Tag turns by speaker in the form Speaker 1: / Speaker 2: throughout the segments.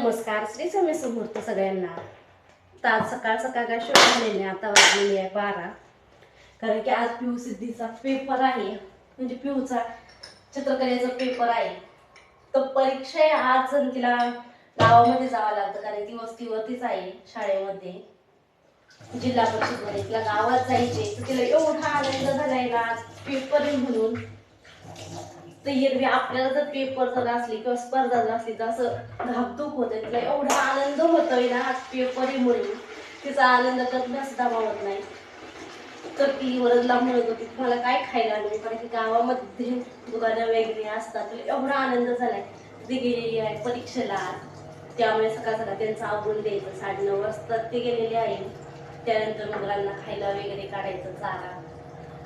Speaker 1: नमस्कार. श्री स्वामी समर्थ सगळ्यांना. तर आज सकाळ सकाळ काय शोध झालेली आता वाजलेली आहे बारा. कारण की आज पिऊ सिद्धीचा पेपर आहे. म्हणजे पिऊचा चित्रकलेचा पेपर आहे. तर परीक्षा आहे आज जण तिला गावामध्ये जावं लागतं. कारण ती वस्तीवरतीच आहे शाळेमध्ये. जिल्हा परिषदमध्ये तिला गावात जायचे तर तिला एवढा आनंद झालाय ना आज पेपर आहे म्हणून. तर एरवी आपल्याला जर पेपर जर असली किंवा स्पर्धा जर असली तर असं धाकधूक होत. तिला एवढा आनंद होतोय ना पेपर पेपरीमुळे तिचा आनंद तर सुद्धा मावत नाही. तर ती वरदला म्हणत होती तुम्हाला काय खायला आणू? कारण की गावामध्ये दुकानं वगैरे असतात. तिला एवढा आनंद झालाय. ती गेलेली आहे परीक्षेला. त्यामुळे सकाळ सकाळ त्यांचं आवरून द्यायचं. साडे नऊ वाजता ते गेलेले आहे. त्यानंतर मुलांना खायला वगैरे काढायचं चारा.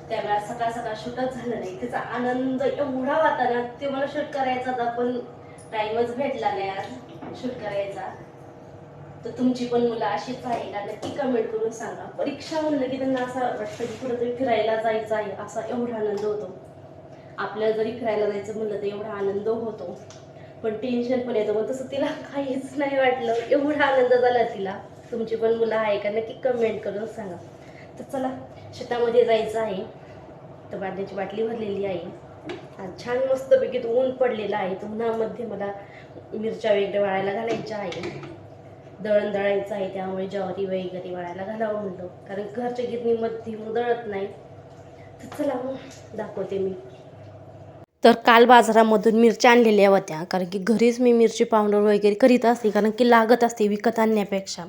Speaker 1: त्यावेळेला सकाळ सकाळ शूटच झालं नाही. त्याचा आनंद एवढा होता ना ते मला शूट करायचा होता पण टाइमच भेटला नाही आज शूट करायचा. तर तुमची पण मुलं अशीच आहे का नक्की कमेंट करून सांगा. परीक्षा म्हणलं की त्यांना असं वाटतं की कुठेतरी फिरायला जायचं आहे असा एवढा आनंद होतो. आपल्याला जरी फिरायला जायचं म्हणलं तर एवढा आनंद होतो. पण टेन्शन पण येतं. पण तसं तिला काहीच नाही वाटलं. एवढा आनंद झाला तिला. तुमची पण मुलं आहे का? नक्की कमेंट करून सांगा. तर चला शेतामध्ये जायचं आहे. तर पाण्याची बाटली भरलेली आहे. आज छान मस्तपैकी तो ऊन पडलेला आहे. तर उन्हामध्ये मला मिरच्या वगैरे वाळायला घालायच्या आहे. दळण दळायचं आहे त्यामुळे ज्वारी वगैरे वाळायला घालावं म्हणलं. कारण घरच्या गिरणीमध्ये मग दळत नाही. तर चला मग दाखवते मी. तर काल बाजारामधून मिरच्या आणलेल्या होत्या. कारण की घरीच मी मिरची पावडर वगैरे करीत असते. कारण की लागत असते विकत आणण्यापेक्षा.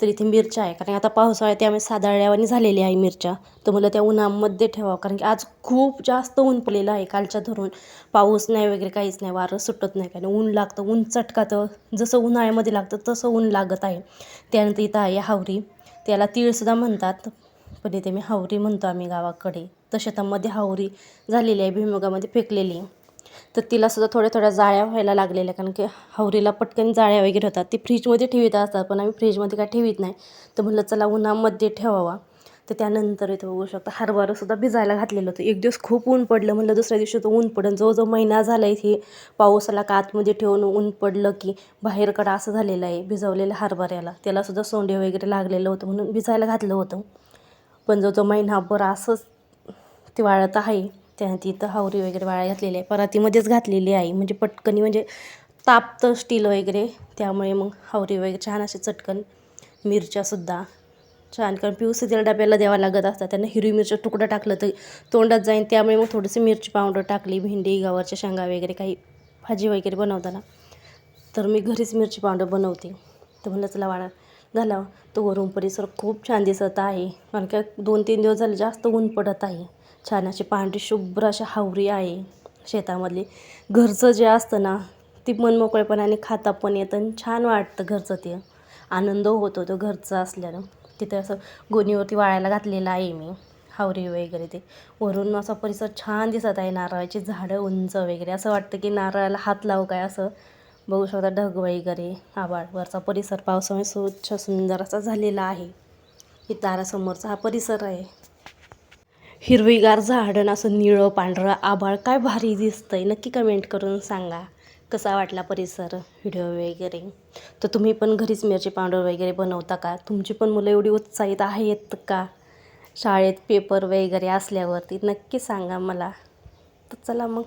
Speaker 1: तर इथे मिरच्या आहे. कारण आता पावसाळ्यात त्यामुळे साधाळ्यावानी झालेली आहे मिरच्या. तर मला त्या उन्हामध्ये ठेवावं. कारण की आज खूप जास्त ऊन पडलेलं आहे कालच्या धरून. पाऊस नाही वगैरे काहीच नाही. वारं सुटत नाही. कारण ऊन लागतं. ऊन चटकातं. जसं उन्हाळ्यामध्ये लागतं तसं ऊन लागत आहे. त्यानंतर इथं आहे हावरी. त्याला तीळसुद्धा म्हणतात. पण इथे मी हावरी म्हणतो आम्ही गावाकडे. तर शेतामध्ये हावरी झालेली आहे. भुईमुगामध्ये फेकलेली तर तिलासुद्धा थोड्या थोड्या जाळ्या व्हायला लागलेल्या कारण की हवरीला पटकन जाळ्या वगैरे होतात. ती फ्रीजमध्ये ठेवीत असतात पण आम्ही फ्रीजमध्ये काय ठेवीत नाही. तर म्हणलं चला उन्हामध्ये ठेवावा. तर त्यानंतर इथं बघू शकता हरभरासुद्धा भिजायला घातलेलं होतं. एक दिवस खूप ऊन पडलं म्हणलं दुसऱ्या दिवशी तर ऊन पडलं जवळजवळ महिना झाला इथे पावसाला का आतमध्ये ठेवून ऊन पडलं की बाहेरकडं असं झालेलं आहे भिजवलेलं हरभऱ्याला. त्यालासुद्धा सोंडे वगैरे लागलेलं होतं म्हणून भिजायला घातलं होतं. पण जवळजवळ महिनाभर असंच ते वाळत आहे. त्या तिथं हावरी वगैरे वाळा घातलेली आहे परातीमध्येच घातलेली आहे म्हणजे पटकनी म्हणजे तापतं स्टील वगैरे. त्यामुळे मग हावरी वगैरे छान असे चटकन मिरच्यासुद्धा छान कारण पिऊस तिला डब्याला द्यावा लागत असतात. त्यांना हिरवी मिरच्या तुकडं टाकलं तर तोंडात जाईन. त्यामुळे मग थोडीशी मिरची पावडर टाकली भेंडी गवारच्या शेंगा वगैरे काही भाजी वगैरे बनवताना. तर मी घरीच मिरची पावडर बनवते. तर म्हणलं चला वाळा घालावं. तो वरून परिसर खूप छान दिसत आहे. कारण का दोन तीन दिवस झाले जास्त ऊन पडत आहे. छान अशी पांढरी शुभ्र अशी हावरी आहे शेतामधली. घरचं जे असतं ना ती मनमोकळेपणाने खाता पण येतं आणि छान वाटतं घरचं ते. आनंद होतो तो घरचं असल्यानं. तिथे असं गोणीवरती वाळायला घातलेलं आहे मी हावरी वगैरे ते. वरून असा परिसर छान दिसत आहे नारळाची झाडं उंच वगैरे. असं वाटतं की नारळाला हात लावू काय असं? बघू शकता ढग वगैरे आभाळ. वरचा परिसर पावसामुळे स्वच्छ सुंदर असा झालेला आहे. ही तारासमोरचा हा परिसर आहे. हिरवीगार झाडं असं निळं पांढरं आभाळ काय भारी दिसतंय. नक्की कमेंट करून सांगा. कसा वाटला परिसर व्हिडिओ वगैरे? तर तुम्ही पण घरीच मिरची पावडर वगैरे बनवता का? तुमची पण मुलं एवढी उत्साहित आहेत का? शाळेत पेपर वगैरे असल्यावरती नक्की सांगा मला. तर चला मग.